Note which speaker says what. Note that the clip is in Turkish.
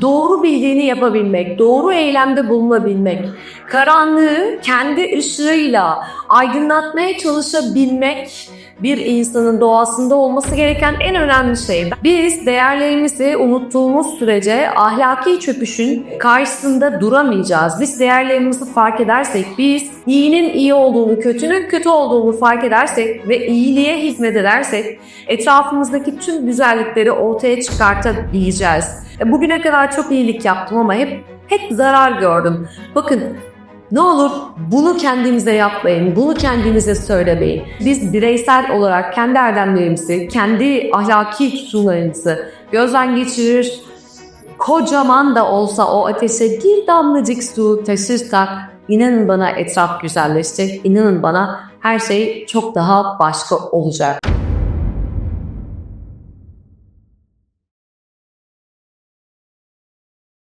Speaker 1: Doğru bildiğini yapabilmek, doğru eylemde bulunabilmek, karanlığı kendi ışığıyla aydınlatmaya çalışabilmek bir insanın doğasında olması gereken en önemli şey. Biz değerlerimizi unuttuğumuz sürece ahlaki çöküşün karşısında duramayacağız. Biz değerlerimizi fark edersek, biz iyinin iyi olduğunu, kötünün kötü olduğunu fark edersek ve iyiliğe hizmet edersek etrafımızdaki tüm güzellikleri ortaya çıkartabileceğiz. E, Bugüne kadar çok iyilik yaptım ama hep hep zarar gördüm. Bakın ne olur bunu kendinize yapmayın, bunu kendinize söylemeyin. Biz bireysel olarak kendi erdemlerimizi, kendi ahlaki tutumlarımızı gözden geçirir, kocaman da olsa o ateşe bir damlacık su taşırsak inanın bana etraf güzelleşecek, inanın bana her şey çok daha başka olacak.